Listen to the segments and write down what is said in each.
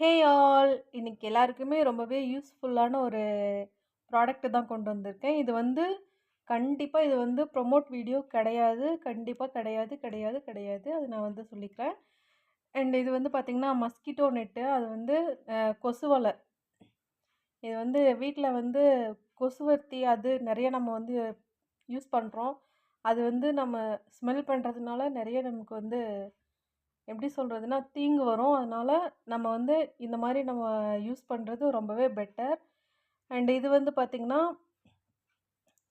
Hey all! இன்றைக்கி எல்லாருக்குமே ரொம்பவே யூஸ்ஃபுல்லான ஒரு ப்ராடக்ட்டு தான் கொண்டு வந்திருக்கேன். இது வந்து கண்டிப்பாக இது வந்து ப்ரொமோட் வீடியோ கிடையாது. கண்டிப்பாக கிடையாது, கிடையாது, கிடையாது. அது நான் வந்து சொல்லிக்கிறேன். அண்ட் இது வந்து பார்த்திங்கன்னா மஸ்கிட்டோ நெட்டு. அது வந்து கொசுவலை இது வந்து வீட்டில் வந்து கொசுவர்த்தி அது நிறைய நம்ம வந்து யூஸ் பண்ணுறோம் அது வந்து நம்ம ஸ்மெல் பண்ணுறதுனால நிறைய நமக்கு வந்து எப்படி சொல்கிறதுனா தீங்கு வரும். அதனால் நம்ம வந்து இந்த மாதிரி நம்ம யூஸ் பண்ணுறது ரொம்பவே பெட்டர். அண்ட் இது வந்து பார்த்திங்கன்னா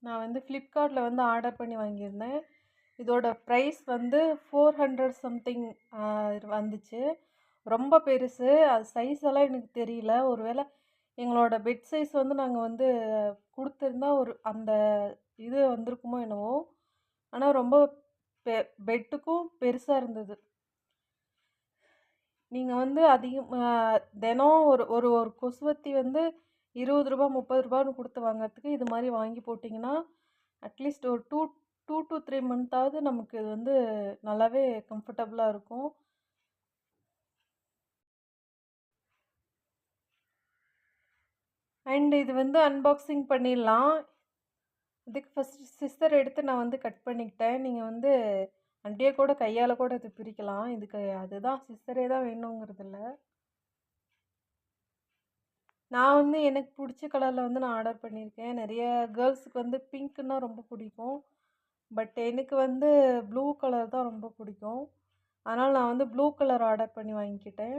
நான் வந்து ஃப்ளிப்கார்ட்டில் வந்து ஆர்டர் பண்ணி வாங்கியிருந்தேன். இதோட ப்ரைஸ் வந்து 400 சம்திங் வந்துச்சு. ரொம்ப பெருசு. அது சைஸ் எல்லாம் எனக்கு தெரியல. ஒருவேளை எங்களோட பெட் சைஸ் வந்து நாங்கள் வந்து கொடுத்துருந்தா ஒரு அந்த இது வந்திருக்குமோ என்னவோ! ஆனால் ரொம்ப பெ பெட்டுக்கும் பெருசாக இருந்தது. நீங்கள் வந்து அதிகம் தினம் ஒரு ஒரு ஒரு கொசுவத்தி வந்து இருபது ரூபா முப்பது ரூபான்னு கொடுத்து வாங்குறதுக்கு இது மாதிரி வாங்கி போட்டிங்கன்னா அட்லீஸ்ட் ஒரு டூ டூ டு த்ரீ மந்த்தாவது நமக்கு இது வந்து நல்லாவே கம்ஃபர்டபுளாக இருக்கும். அண்ட் இது வந்து அன்பாக்சிங் பண்ணிடலாம். இதுக்கு ஃபஸ்ட்டு சிஸ்டர் எடுத்து நான் வந்து கட் பண்ணிக்கிட்டேன். நீங்கள் வந்து அப்படியே கூட கையால் கூட இது பிரிக்கலாம். இதுக்கு அதுதான் சிஸ்டரே தான் வேணுங்கிறதில்ல நான் வந்து எனக்கு பிடிச்ச கலரில் வந்து நான் ஆர்டர் பண்ணியிருக்கேன். நிறைய கேர்ள்ஸுக்கு வந்து பிங்க்குன்னா ரொம்ப பிடிக்கும். பட் எனக்கு வந்து ப்ளூ கலர் தான் ரொம்ப பிடிக்கும். அதனால் நான் வந்து ப்ளூ கலர் ஆர்டர் பண்ணி வாங்கிக்கிட்டேன்.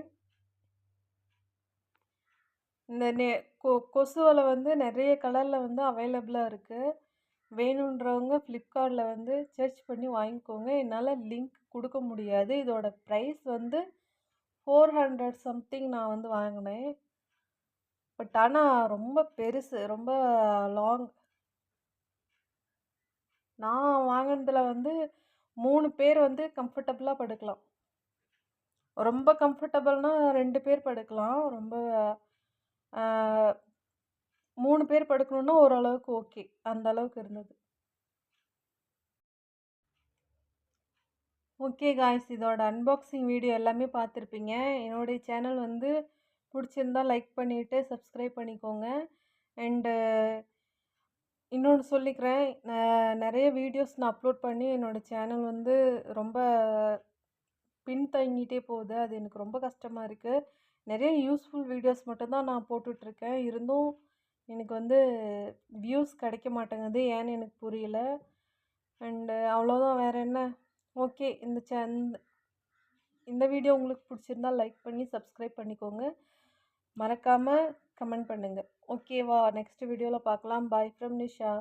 இந்த நெ கொ கொசுவில் வந்து நிறைய கலரில் வந்து அவைலபிளாக இருக்குது வேணுன்றவங்க ஃப்ளிப்கார்ட்டில் வந்து சர்ச் பண்ணி வாங்கிக்கோங்க. என்னால் லிங்க் கொடுக்க முடியாது. இதோட ப்ரைஸ் வந்து 400 சம்திங் நான் வந்து வாங்கினேன் பட் ஆனால் ரொம்ப பெருசு. ரொம்ப லாங். நான் வாங்கினதில் வந்து மூணு பேர் வந்து கம்ஃபர்டபுளாக படுக்கலாம். ரொம்ப கம்ஃபர்டபுள்னால் ரெண்டு பேர் படுக்கலாம். ரொம்ப மூணு பேர் படுக்கணும்னா ஓரளவுக்கு ஓகே. அந்த அளவுக்கு இருந்தது. ஓகே காய்ஸ் இதோட அன்பாக்சிங் வீடியோ எல்லாமே பார்த்துருப்பீங்க. என்னுடைய சேனல் வந்து பிடிச்சிருந்தால் லைக் பண்ணிவிட்டு சப்ஸ்கிரைப் பண்ணிக்கோங்க. அண்டு இன்னொன்று சொல்லிக்கிறேன். நிறைய வீடியோஸ் நான் அப்லோட் பண்ணி என்னோட சேனல் வந்து ரொம்ப பின்தங்கிட்டே போகுது. அது எனக்கு ரொம்ப கஷ்டமாக இருக்குது நிறைய யூஸ்ஃபுல் வீடியோஸ் மட்டும்தான் நான் போட்டுட்ருக்கேன். இருந்தும் எனக்கு வந்து வியூஸ் கிடைக்க மாட்டேங்குது. ஏன்னு எனக்கு புரியல. அண்டு அவ்வளோதான் வேறு என்ன. ஓகே. இந்த சே இந்த வீடியோ உங்களுக்கு பிடிச்சிருந்தா லைக் பண்ணி சப்ஸ்கிரைப் பண்ணிக்கோங்க. மறக்காமல் கமெண்ட் பண்ணுங்கள் ஓகேவா? நெக்ஸ்ட் வீடியோவில் பார்க்கலாம். Bye from Nisha.